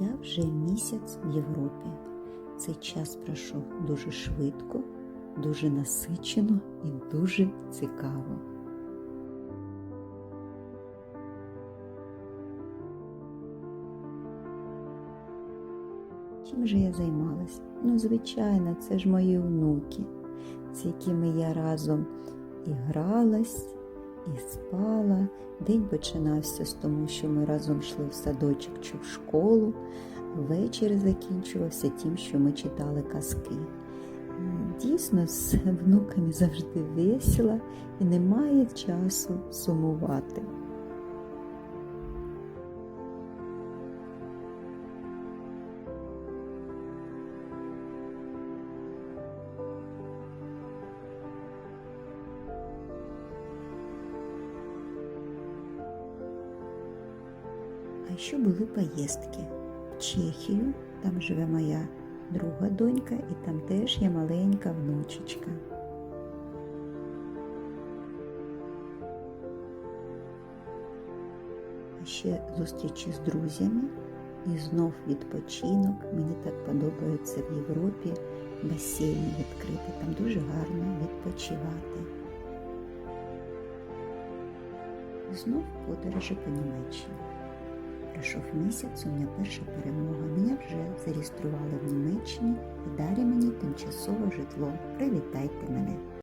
Я вже місяць в Європі. Цей час пройшов дуже швидко, дуже насичено і дуже цікаво. Чим же я займалась? Ну, звичайно, це ж мої онуки, з якими я разом і гралась, і спала. День починався з тому, що ми разом йшли в садочок чи в школу. Вечір закінчувався тим, що ми читали казки. Дійсно, з внуками завжди весело і немає часу сумувати. А ще були поїздки в Чехію, там живе моя друга донька, і там теж є маленька внучечка. А ще зустрічі з друзями і знов відпочинок. Мені так подобається в Європі басейни відкриті, там дуже гарно відпочивати. І знов подорожі по Німеччині. Пройшов місяць, у мене перша перемога. Мене вже зареєстрували в Німеччині і далі мені тимчасове житло. Привітайте мене!